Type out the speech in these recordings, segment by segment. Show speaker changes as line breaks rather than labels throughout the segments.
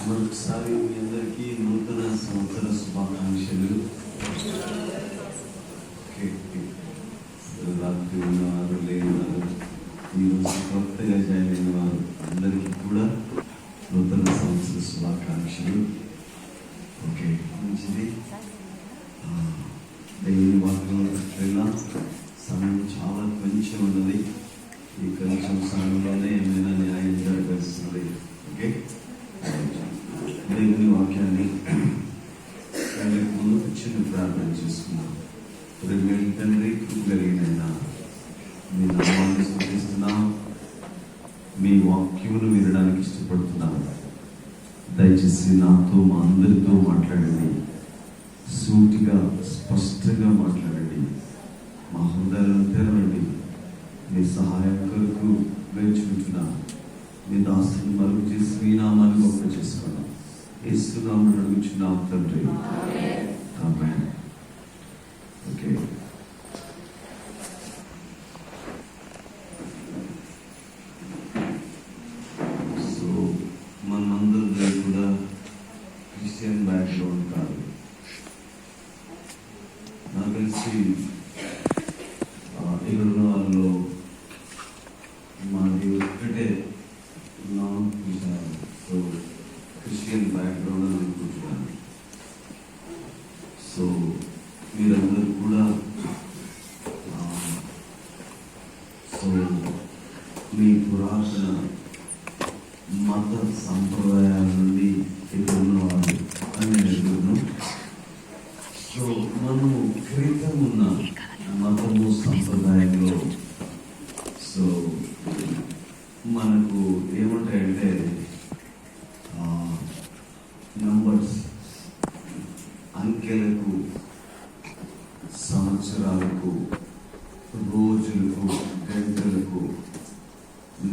మరొకసారి మీ అందరికీ నూతన సంవత్సర శుభాకాంక్షలు ఓకే. రాత్రి ఉన్నవారు లేనివారు ఈరోజు వినడానికి ఇష్టపడుతున్నాం దయచేసి నాతో మా అందరితో మాట్లాడండి. సూటిగా స్పష్టంగా మాట్లాడండి. మా హృదయాలను తెరవండి. మీ సహాయం కొరకు వేచుకుంటున్నా మీ దాసుని మరుగు చేసి మీ నామాన్ని గొప్ప చేసుకున్నాం. ఇస్తున్నామని అడుగుచున్నాం తండ్రి. ఓకే. 그때 나온 분이잖아요. 또, 그 시기엔 말 그러는 분이잖아요.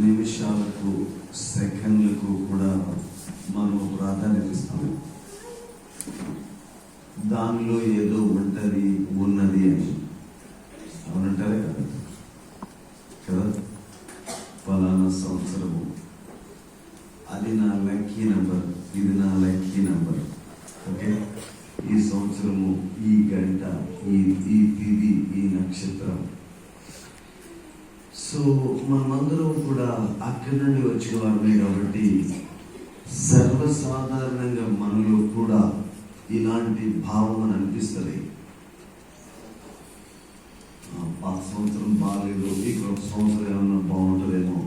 నిమిషాలకు సెకండ్లకు కూడా మనం ప్రాధాన్యత ఇస్తాము దానిలో ఏదో ఉంటది ఉన్నది అని అవునంటారే కదా కదా ఫలానా సంవత్సరము అది నా లక్కీ నంబర్ ఇది నా లక్కీ నంబర్ ఓకే ఈ సంవత్సరము ఈ గంట ఈ ఈ తిది ఈ నక్షత్రం సో మనమందరం కూడా అక్కడి నుండి వచ్చిన వారమే కాబట్టి సర్వసాధారణంగా మనలో కూడా ఇలాంటి భావం అని అనిపిస్తుంది ఆ, పాత సంవత్సరం బాగాలేదు ఇక్కడ ఒక సంవత్సరం ఏమన్నా బాగుంటుందేమో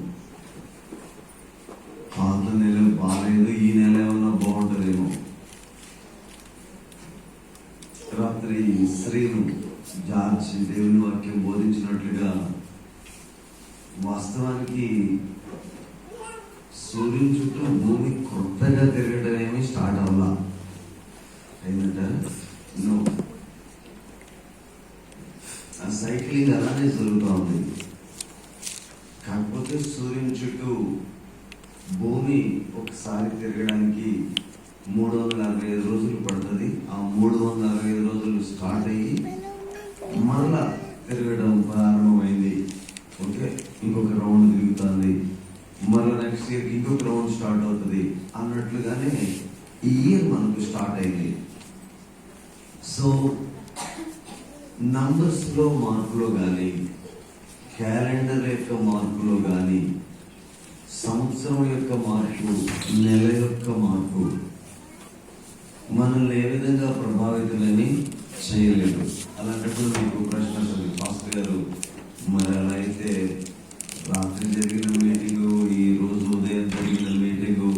పాత నెల బాగాలేదు ఈ నెల ఏమన్నా బాగుంటుందేమో రాత్రి స్త్రీను జార్జి దేవుని వాక్యం బోధించినట్లుగా వాస్తవానికి సూర్యుని చుట్టూ భూమి కొత్తగా తిరగడం ఏమి స్టార్ట్ అవ్వాల అయిందంట నో ఆ సైక్లింగ్ అలానే జరుగుతూ ఉంది కాకపోతే సూర్యుని చుట్టూ భూమి ఒకసారి తిరగడానికి మూడు వందల అరవై ఐదు రోజులు పడుతుంది ఆ మూడు వందల అరవై ఐదు రోజులు స్టార్ట్ అయ్యి వల్ల తిరగడం ప్రారంభమైంది. ఓకే ఇంకొక రౌండ్ తిరుగుతుంది. మళ్ళీ నెక్స్ట్ ఇయర్ ఇంకొక రౌండ్ స్టార్ట్ అవుతుంది. అన్నట్లుగానే ఈ ఇయర్ మనకు స్టార్ట్ అయింది. సో నంబర్స్లో మార్పులో కానీ క్యాలెండర్ యొక్క మార్పులో కానీ సంవత్సరం యొక్క మార్పు నెల యొక్క మార్పు మనల్ని ఏ విధంగా ప్రభావితులని చేయలేదు. అలాంటప్పుడు మీకు ప్రశ్న వస్తుంది పాస్టర్ గారు మరి అలా అయితే రాత్రి జరిగిన మీటింగు ఈ రోజు ఉదయం జరిగిన మీటింగు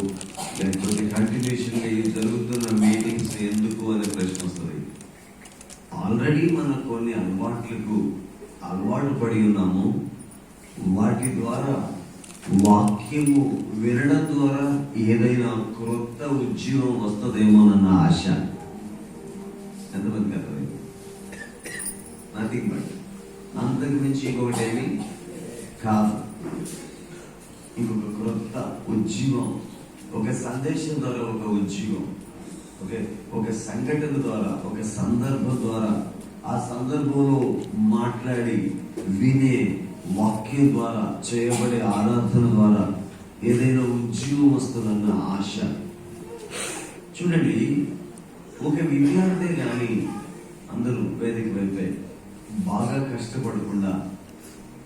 లేకపోతే కంటిన్యూషన్గా ఈ జరుగుతున్న మీటింగ్స్ ఎందుకు అనే ప్రశ్న వస్తుంది ఆల్రెడీ మన కొన్ని అలవాట్లకు అలవాటు పడి ఉన్నాము. వాటి ద్వారా వాక్యము వినడం ద్వారా ఏదైనా క్రొత్త ఉద్యోగం వస్తుందేమోనన్న ఆశ. ఎంతమంది కదా నథింగ్ బట్ అంతకు మించి ఇంకొకటి ఏమి కాదు. ఇంకొక క్రొత్త ఉద్యోగం ఒక సందేశం ద్వారా ఒక ఉద్యోగం ఓకే? ఒక సంఘటన ద్వారా ఒక సందర్భం ద్వారా ఆ సందర్భంలో మాట్లాడి వినే వాక్యం ద్వారా చేయబడే ఆరాధన ద్వారా ఏదైనా ఉద్యోగం వస్తుందన్న ఆశ. చూడండి ఒక విద్యార్థి కానీ అందరూ వేదిక వైపే బాగా కష్టపడకుండా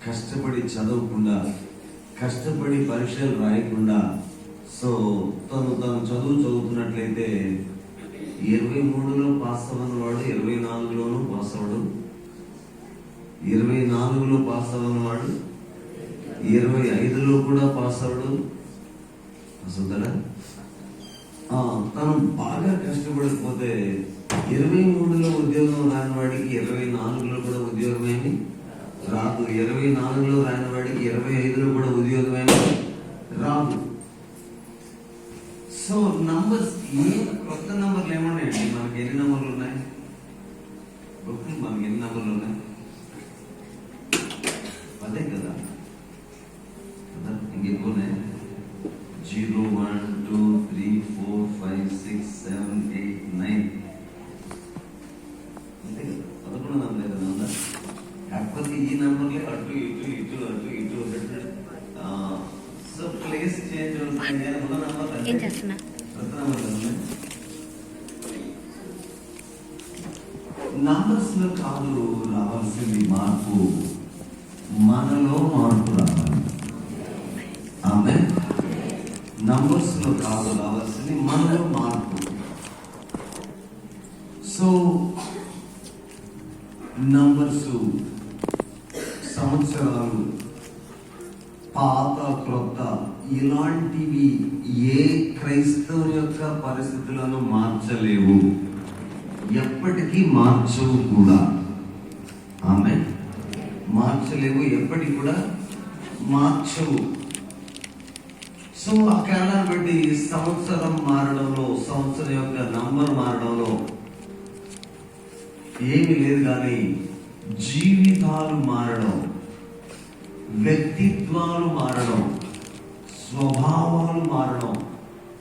కష్టపడి చదవకుండా కష్టపడి పరీక్షలు రాయకుండా సో తను తను చదువు చదువుతున్నట్లయితే ఇరవై మూడులో పాస్ అవ్వని వాడు ఇరవై నాలుగులోనూ పాస్ అవ్వడు. ఇరవై నాలుగులో పాస్ అవ్వని వాడు ఇరవై ఐదులో కూడా పాస్ అవ్వడు. అసలు ఆ, తను బాగా కష్టపడకపోతే ఇరవై మూడులో ఉద్యోగం రాని వాడికి ఇరవై నాలుగులో కూడా ఉద్యోగమేమి? రాదు. ఇరవై నాలుగులో రాని వాడికి ఇరవై ఐదులో కూడా ఉద్యోగమేమి? రాదు. సో నంబర్స్ ఏ కొత్త నంబర్ నంబర్స్ సంవత్సరాలు పాత క్రొత్త ఇలాంటివి ఏ క్రైస్తవు యొక్క పరిస్థితులను మార్చలేవు. ఎప్పటికీ మార్చవు కూడా.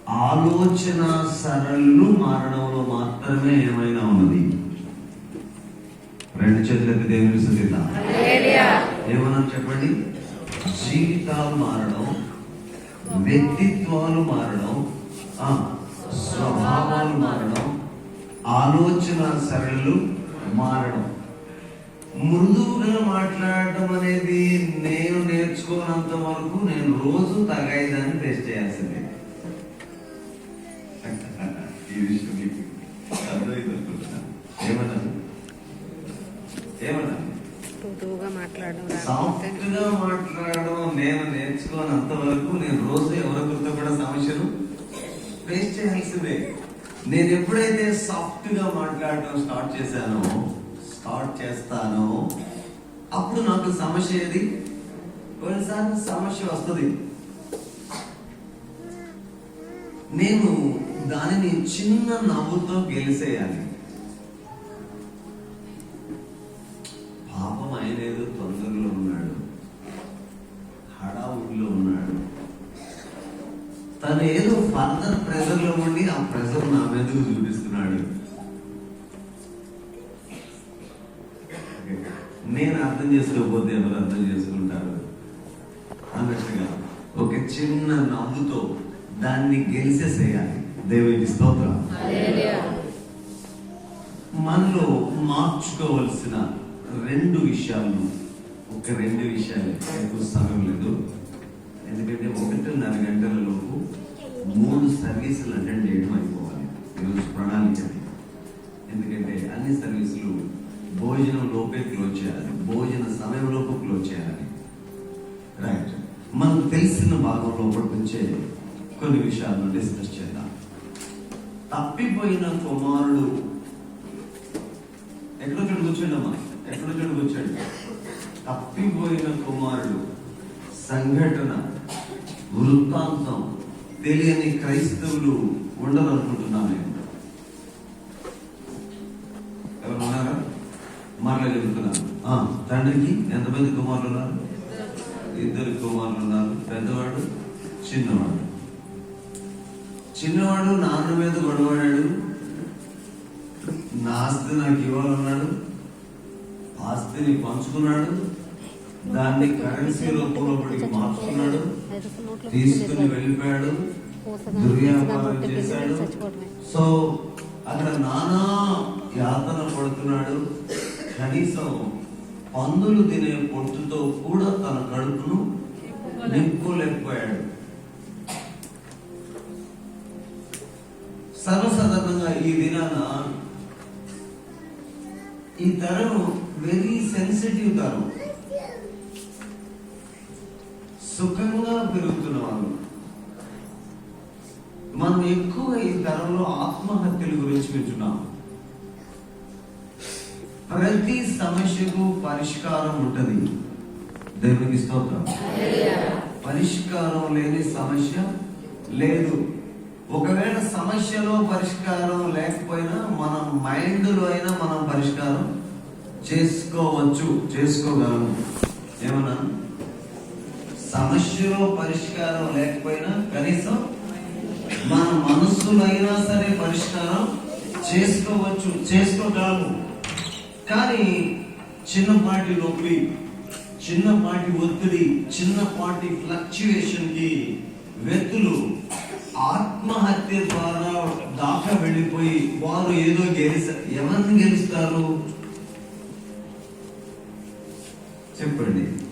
ఆలోచన సరళులు మారడంలో మాత్రమే ఏమైనా ఉన్నది? రెండు చేతులకి దేవుని సుఖిత ఏమన్నా చెప్పండి? జీవితాలు మారడం వ్యక్తిత్వాలు మారడం స్వభావాలు మారడం ఆలోచన సరళులు మారడం. మృదువుగా మాట్లాడటం అనేది నేను నేర్చుకోనంత వరకు నేను రోజు తగాయిదాన్ని టెస్ట్ చేయాల్సిందే. ఈ విషయం మీకు ఏమన్నాను ఏమన్నాను
మాట్లాడడం
సాఫ్ట్ నేను నేర్చుకోనంత వరకు నేను రోజు ఎవరొకరితో కూడా సమస్యను ఫేస్ చేయాల్సిందే. నేను ఎప్పుడైతే సాఫ్ట్గా మాట్లాడడం మాట్లాడటం స్టార్ట్ చేశానో స్టార్ట్ చేస్తానో అప్పుడు నాకు సమస్య ఏది? కొన్నిసార్లు సమస్య వస్తుంది. నేను దానిని చిన్న నవ్వుతో గెలిసేయాలి. పాపం ఆయన ఏదో తొందరలో ఉన్నాడు. హడావుడిలో ఉన్నాడు. తను ఏదో ఫర్దర్ ప్రెజర్లో ఉండి ఆ ప్రెజర్ నా మీదకు చూపిస్తున్నాడు. నేను అర్థం చేసుకోకపోతే ఎవరు అర్థం చేసుకుంటారు? అన్నట్టుగా ఒక చిన్న నవ్వుతో దాన్ని గెలిచేసేయాలి దేవునికి స్తోత్రం. మనలో మార్చుకోవలసిన రెండు విషయాలు ఒక రెండు విషయాలు ఎక్కువ సమయం లేదు. ఎందుకంటే ఒకటిన్నర గంటల లోపు మూడు సర్వీసులు అటెండ్ చేయడం అయిపోవాలి. ఈరోజు ప్రణాళిక. ఎందుకంటే అన్ని సర్వీసులు భోజనం లోపే క్లోజ్ చేయాలి. భోజన సమయం లోపు క్లోజ్ చేయాలి. రైట్ మనకు తెలిసిన భాగం లోపలికి వచ్చే కొన్ని విషయాలను డిస్కస్ చేద్దాం. తప్పిపోయిన కుమారుడు. ఎక్కడో చోటు కూర్చోండి అమ్మా ఎక్కడో చోటు కూర్చోండి తప్పిపోయిన కుమారుడు. సంఘటన వృత్తాంతం తెలియని క్రైస్తవులు ఉండరు అనుకుంటున్నాను నేను. ఎవరు ఉన్నారా? మరలా చెబుతున్నాను. ఆ, తండ్రికి ఎంతమంది కుమారులు ఉన్నారు? ఇద్దరు కుమారులు ఉన్నారు. పెద్దవాడు చిన్నవాడు. చిన్నవాడు నాన్న మీద గొడవడాడు నా ఆస్తి నాకు ఇవ్వాలన్నాడు. ఆస్తిని పంచుకున్నాడు. దాన్ని కరెన్సీ రూపంలో మార్చుకున్నాడు. తీసుకుని వెళ్ళిపోయాడు. దుర్వ్యాపారం చేశాడు. సో అక్కడ నానా యాతన పడుతున్నాడు. కనీసం పందులు తినే పొట్టుతో కూడా తన కడుపును నింపుకోలేకపోయాడు ఈ దినాన ఈ తరం వెరీ సెన్సిటివ్ తరం సుఖంగా పెరుగుతున్న వాళ్ళు. మనం ఎక్కువ ఈ తరంలో ఆత్మహత్యల గురించి వింటున్నాం ప్రతి సమస్యకు పరిష్కారం ఉంటది. దేవునికి స్తోత్రం. పరిష్కారం లేని సమస్య లేదు. ఒకవేళ సమస్యలో పరిష్కారం లేకపోయినా మన మైండ్లో అయినా మనం పరిష్కారం చేసుకోవచ్చు చేసుకోగలము. ఏమన్నా? సమస్యలో పరిష్కారం లేకపోయినా కనీసం మన మనస్సులో అయినా సరే పరిష్కారం చేసుకోవచ్చు చేసుకోగలము. కానీ చిన్నపాటి నొప్పి చిన్నపాటి ఒత్తిడి చిన్నపాటి ఫ్లక్చుయేషన్కి వ్యక్తులు ఆత్మహత్య ద్వారా దాకా వెళ్ళిపోయి వారు ఏదో గెలిచ ఎవరిని గెలుస్తారు? చెప్పండి.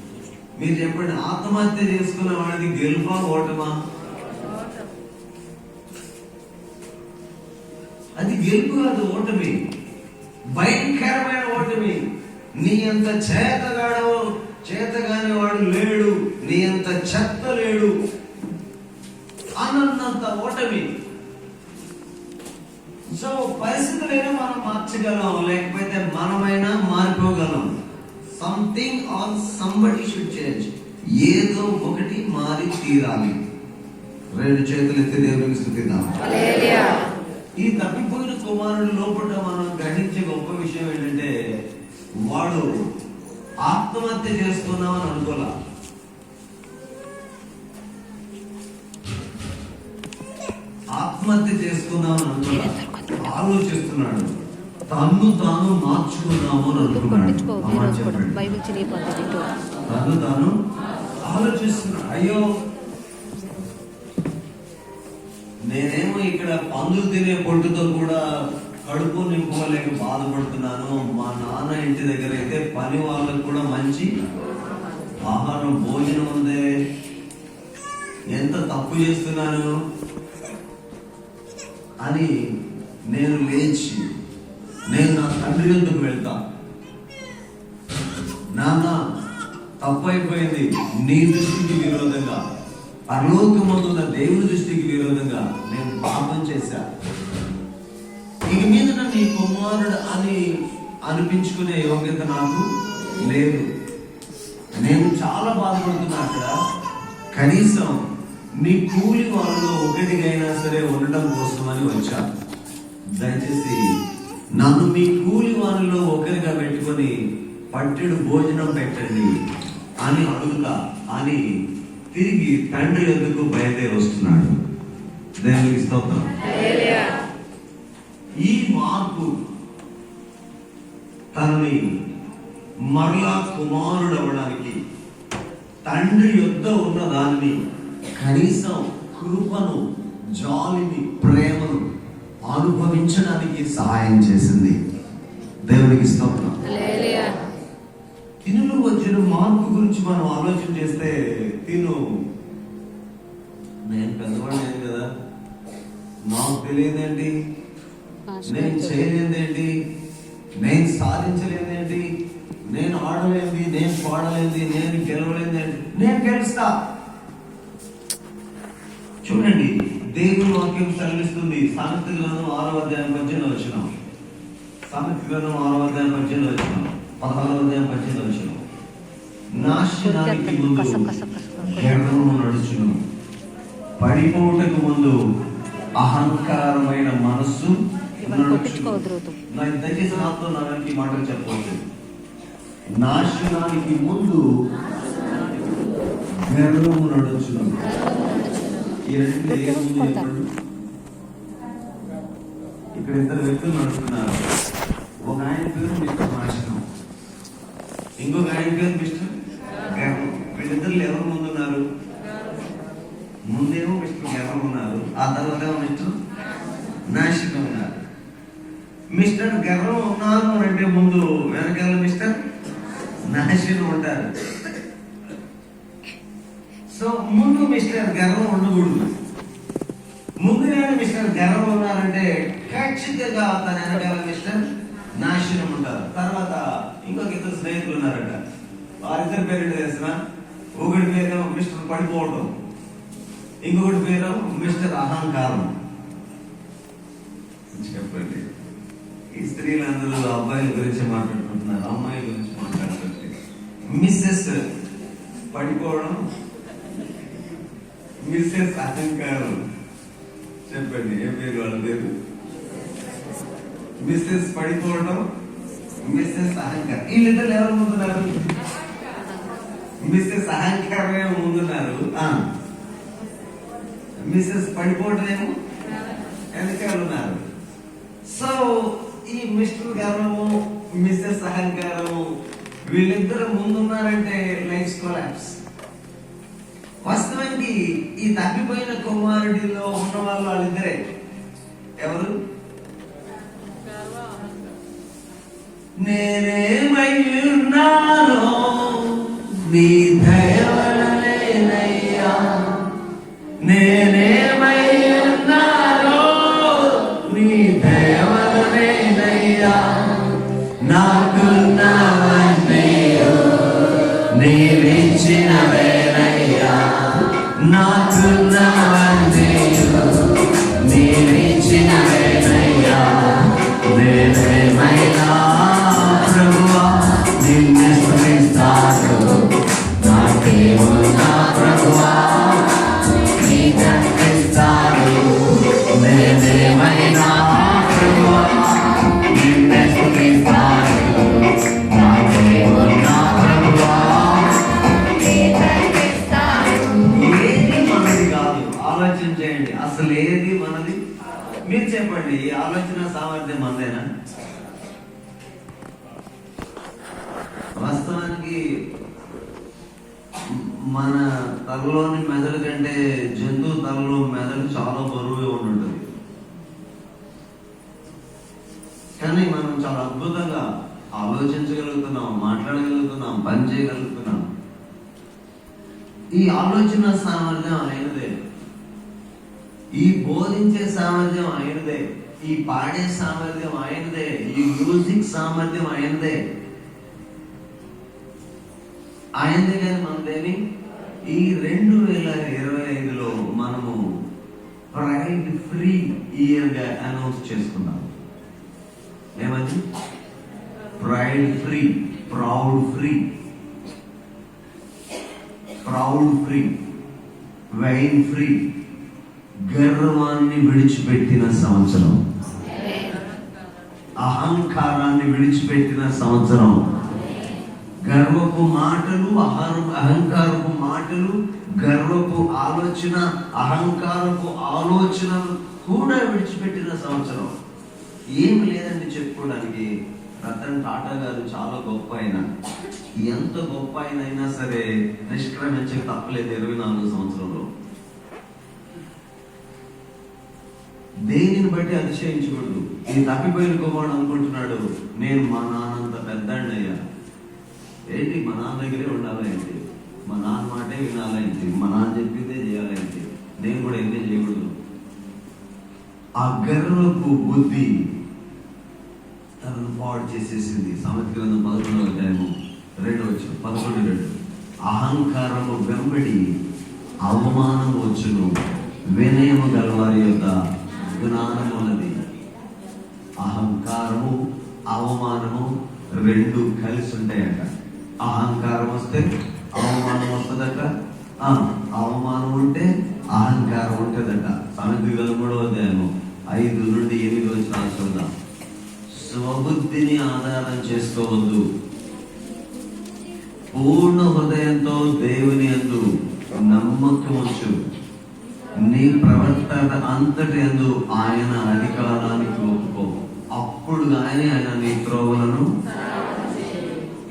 మీరు చెప్పండి ఆత్మహత్య చేసుకున్న వాడిది గెలుపా ఓటమా? అది గెలుపు కాదు ఓటమి. భయంకరమైన ఓటమి. నీ అంత చేతగాడో చేతగాని వాడు లేడు. నీ అంత చెత్త లేడు. అన్నంత ఓటమి. సో పరిస్థితులైనా మనం మార్చగలం లేకపోతే మనమైనా మారిపోగలం something on somebody should change ఏదో ఒకటి మారి తీరాలి. రెండు చేతులు ఎత్తి దేవునికి స్థుతిద్దాం. ఈ తప్పిపోయిన కుమారుడు లోపల మనం గ్రహించే గొప్ప విషయం ఏంటంటే వాడు ఆత్మహత్య చేసుకున్నామని అనుకోలా. ఆత్మహత్య చేసుకుందామని అనుకోలా ఆలోచిస్తున్నాడు. తన్ను తాను మార్చుకుందాము అని అనుకున్నాడు. తను తాను ఆలోచిస్తున్నాడు. అయ్యో నేనేమో ఇక్కడ పందులు తినే పొట్టుతో కూడా కడుపు నింపుకోలేక బాధపడుతున్నాను. మా నాన్న ఇంటి దగ్గర అయితే పని వాళ్ళకు కూడా మంచి ఆహారం భోజనం ఉంది. ఎంత తప్పు చేస్తున్నాను? అని నేను లేచి నేను నా తండ్రి ఎందుకు వెళ్తా? నాన్న తప్పైపోయింది. నీ దృష్టికి విరోధంగా పరలోకమందున్న దేవుని దృష్టికి విరోధంగా నేను పాపం చేశా. ఇక మీద నీ కుమారుడు అని అనిపించుకునే యోగ్యత నాకు లేదు. నేను చాలా బాధపడుతున్నా అక్కడ. కనీసం మీ కూలి వాళ్ళలో ఒకటికైనా సరే ఉండటం కోసమని వచ్చా. దయచేసి నన్ను మీ కూలి వాళ్ళలో ఒకరిగా పెట్టుకొని పట్టెడు భోజనం పెట్టండి అని అడుగుతా అని తిరిగి తండ్రి ఎందుకు బయలుదేరి వస్తున్నాడు. దేవునికి స్తోత్రం. ఈ మార్పు తనని మరలా కుమారుడు అవ్వడానికి తండ్రి యొద్ద ఉన్న దానిని కనీసం కృపను జాలిని ప్రేమను అనుభవించడానికి సహాయం చేసింది దేవునికి స్తోత్రం. తినులు వచ్చిన మార్పు గురించి మనం ఆలోచన చేస్తే తిను. నేను పెద్దవాడిని కదా. నాకు తెలియదేంటి? నేను చేయలేదేంటి? నేను సాధించలేదేంటి? నేను ఆడలేంది నేను పాడలేంది నేను గెలవలేదేంటి నేను గెలుస్తా. చూడండి దేవుని వాక్యం సెలవిస్తుంది. సామెత గ్రంథం ఆరో అధ్యాయం పద్దెనిమిది వచ్చిన సామెత గ్రంథం ఆరో అధ్యాయం పద్దెనిమిది వచ్చిన పదహారో అధ్యాయం పద్దెనిమిది వచ్చిన నాశనానికి ముందు గర్వము నడుచును. పడిపోటకు ముందు అహంకారమైన మనస్సు దయచేసి నాతో నా మాటలు చెప్పవచ్చు నాశనానికి ముందు గర్వము నడుచును. ఇక్కడ ఇద్దరు వ్యక్తులు నడుస్తున్నారు. ఒక ఆయన పేరు మిస్టర్ నాశనం ఇంకొక ఆయన పేరు మిస్టర్ గర్వం వీళ్ళిద్దరు ఎవరు ముందున్నారు? ముందేమో మిస్టర్ గర్వం ఉన్నారు. చదవలేము మిస్టర్ నాశనం ఉన్నారు. మిస్టర్ గర్వం ఉన్నారు అంటే ముందు వెనకాల మిస్టర్ నాశనం ఉంటారు. మిస్టర్ గర్వం ఉండకూడదు. ముందుగానే మిస్టర్ గర్వం ఉన్నారంటే ఖచ్చితంగా తన వెనకాల మిస్టర్ నాశనం ఉంటారు. తర్వాత ఇంకొక ఇద్దరు స్నేహితులు ఉన్నారట. వారిద్దరి పేరు ఏంటో తెలిసిన ఒకటి పేరు మిస్టర్ పడిపోవడం ఇంకొకటి పేరు మిస్టర్ అహంకారం. చెప్పండి. ఈ స్త్రీలందరూ అబ్బాయిల గురించి మాట్లాడుకుంటున్నారు అమ్మాయిల గురించి మాట్లాడుతుంటే మిస్సెస్ పడిపోవడం మిస్సెస్ అహంకారం చెప్పండి ఏ పేరు వాళ్ళ పేరు? మిస్సెస్ పడిపోవడం మిస్సెస్ అహంకారం. వీళ్ళిద్దరు ఎవరు ముందున్నారు? మిస్సెస్ అహంకారమే ముందున్నారు. ఆ. మిస్సెస్ పడిపోవడం ఏమో వెనకాల ఉన్నారు. సో ఈ మిస్టర్ గర్వము మిస్సెస్ అహంకారము వీళ్ళిద్దరు ముందున్నారంటే లైఫ్ కొలాప్స్ వాస్తవానికి ఈ తప్పిపోయిన కుమారుడిలో ఉన్న వాళ్ళు వాళ్ళిద్దరే. ఎవరు? నేనేమై ఉన్నానో నీ దయ వలనేనయ్యా నేనేమై ఉన్నానో నీ దయ వలనేనయ్యా నాకున్నవన్నీ నీవిచ్చినవేనయ్యా 夏なのに。వాస్తవానికి మన తలలోని మెదడు కంటే జంతువు తలలో మెదడు చాలా బరువుగా ఉంటుంది కానీ మనం చాలా అద్భుతంగా ఆలోచించగలుగుతున్నాం మాట్లాడగలుగుతున్నాం పని చేయగలుగుతున్నాం. ఈ ఆలోచన సామర్థ్యం ఆయనదే ఈ బోధించే సామర్థ్యం ఆయనదే ఈ పాడే సామర్థ్యం ఆయనదే ఈ మ్యూజిక్ సామర్థ్యం ఆయనదే ఆయనదే కానీ మనదేమి ఈ రెండు వేల ఇరవై ఐదులో మనము ప్రైడ్ ఫ్రీ ఇయర్గా అనౌన్స్ చేసుకున్నాం. ఏమని pride free proud free proud free wine free గర్వాన్ని విడిచిపెట్టిన సంవత్సరం. అహంకారాన్ని విడిచిపెట్టిన సంవత్సరం. గర్వపు మాటలు అహం అహంకారపు మాటలు గర్వపు ఆలోచన అహంకారపు ఆలోచనలు కూడా విడిచిపెట్టిన సంవత్సరం. ఏమి లేదండి చెప్పుకోవడానికి. రతన్ టాటా గారు చాలా గొప్ప ఆయన. ఎంత గొప్ప ఆయన అయినా సరే నిష్క్రమించక తప్పలేదు ఇరవై నాలుగు సంవత్సరంలో. దేనిని బట్టి అతిశయించకూడదు ఈ తప్పిపోయిన కుమారుడు అనుకుంటున్నాడు నేను మా నాన్నంత పెద్దాడినయ్యా. ఏంటి మా నాన్న దగ్గరే ఉండాలేంటి? మా నాన్న మాటే వినాలేంటి? మా నాన్న చెప్పిందే చేయాలేంటి? నేను కూడా ఎంతే చేయకూడదు. ఆ గర్వపు బుద్ధి తనను పాడు చేసేసింది. సమతి పదకొండవ అధ్యాయము రెండు వచ్చు పదకొండు రెండు. అహంకారము వెంబడి అవమానం వచ్చును. వినయము గలవారి యొక్క జ్ఞానం ఉన్నది. అహంకారము అవమానము రెండు కలిసి ఉంటాయట. అహంకారం వస్తే అవమానం వస్తుందట. ఆ, అవమానం ఉంటే అహంకారం ఉంటుందట. సమతి కూడా మూడవ అధ్యాయము. ఐదు నుండి ఎనిమిది వచ్చిన చూద్దాం. స్వబుద్ధిని ఆధారం చేసుకోవద్దు. పూర్ణ హృదయంతో దేవుని అందు నమ్మకం వచ్చు నీ ప్రవర్తన అంతటి అందు ఆయన అధికారానికి ఒప్పుకో. అప్పుడు కానీ ఆయన నీ త్రోవలను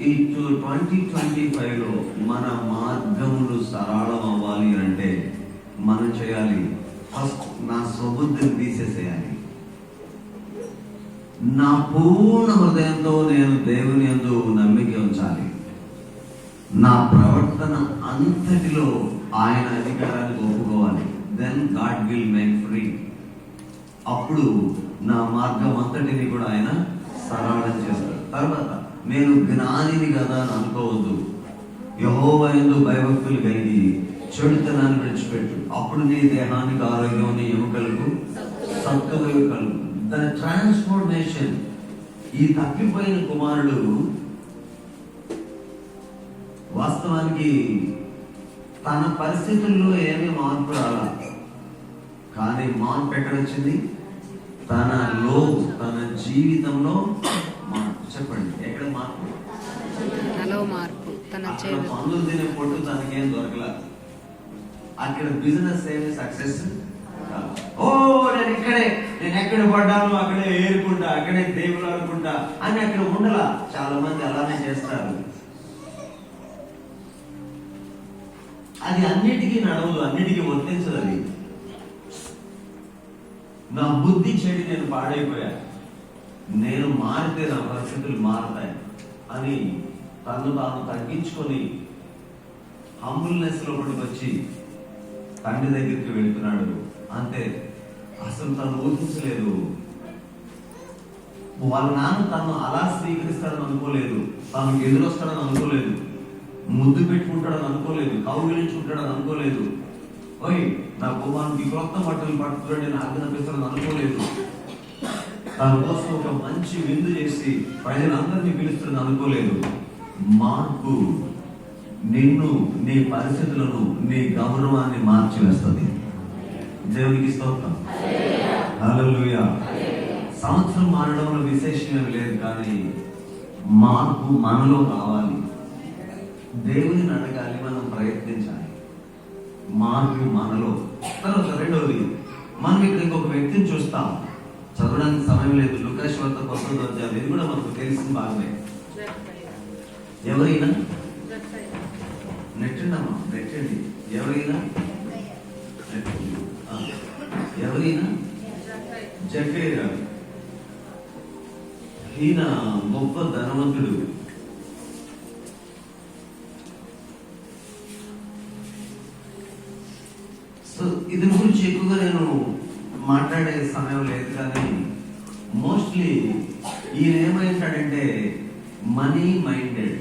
ఈ ట్వంటీ ట్వంటీ ఫైవ్లో మన మార్గములు సరళం అవ్వాలి అంటే మనం చేయాలి ఫస్ట్ నా స్వబుద్ధిని తీసేసేయాలి. నా పూర్ణ హృదయంతో నేను దేవుని ఎందు నమ్మిక ఉంచాలి. నా ప్రవర్తన అంతటిలో ఆయన అధికారాన్ని ఒప్పుకోవాలి. Then God will make free అప్పుడు నా మార్గం అంతటిని కూడా ఆయన సరళం చేస్తారు తర్వాత నేను జ్ఞానిని కదా అని అనుకోవద్దు. యహోవ ఎందు భయభక్తులు కలిగి చెడుతనాన్ని విడిచిపెట్టు. అప్పుడు నీ దేహానికి ఆరోగ్యం నీ ఎముకలకు సత్తులు కలుగు ద ట్రాన్స్ఫర్మేషన్ ఈ తప్పిపోయిన కుమారుడు వాస్తవానికి తన పరిస్థితుల్లో ఏమీ మార్పు రాలా. కానీ మార్పు ఎక్కడ వచ్చింది తనలో తన జీవితంలో మార్పు చెప్పండి మార్పు
తన
అక్కడ
చేదు.
పనులు తినే పొట్టు తనకేం దొరకల. అక్కడ బిజినెస్ ఏమి సక్సెస్ ఓ నేను ఇక్కడే నేను ఎక్కడ పడ్డాను అక్కడే ఏరుకుంటా అక్కడే దేవుడు ఆడుకుంటా అని అక్కడ ఉండలా. చాలా మంది అలానే చేస్తారు. అది అన్నిటికీ నడవదు అన్నిటికీ వర్తించదు అది. నా బుద్ధి చెడి నేను పాడైపోయా. నేను మారితే నా పరిస్థితులు మారతాయి. అని తను తాను తగ్గించుకొని హంబుల్నెస్ లోపలికి వచ్చి తండ్రి దగ్గరికి వెళ్తున్నాడు. అంతే అసలు తను ఊహించలేదు. వాళ్ళ నాన్న తను అలా స్వీకరిస్తాడని అనుకోలేదు. తనకు ఎదురొస్తాడని అనుకోలేదు. ముద్దు పెట్టుకుంటాడని అనుకోలేదు. కౌగిలించుకుంటాడని అనుకోలేదు. ఓయ్ నా కుమారునికి క్రొత్త బట్టలు పట్టుకుని నేను ఆజ్ఞాపిస్తాడని అనుకోలేదు. తన కోసం ఒక మంచి విందు చేసి ప్రజలందరినీ పిలుస్తుందని అనుకోలేదు. మార్పు నిన్ను నీ పరిస్థితులను నీ గౌరవాన్ని మార్చివేస్తుంది. దేవునికి స్తోత్రం. హల్లెలూయా. సంవత్సరం మారడంలో విశేషమేమి లేదు కానీ మార్పు మనలో కావాలి. దేవుని అడగాలి మనం ప్రయత్నించాలి. మార్పు మనలో. తర్వాత రెండవది మనం ఇక్కడ ఇంకొక వ్యక్తిని చూస్తాం. చదవడానికి సమయం లేదు. లుకాష్ వద్ద కొత్త వచ్చారు ఇది కూడా మనకు తెలిసిన భాగమే. ఎవరైనా? నెట్టండమ్మా నెట్టండి ఎవరైనా? ఎవరైనా? జకేరా ఈయన గొప్ప ధనవంతుడు. సో ఇది గురించి ఎక్కువగా నేను మాట్లాడే సమయం లేదు కానీ మోస్ట్లీ ఈయన ఏమైంటాడంటే మనీ మైండెడ్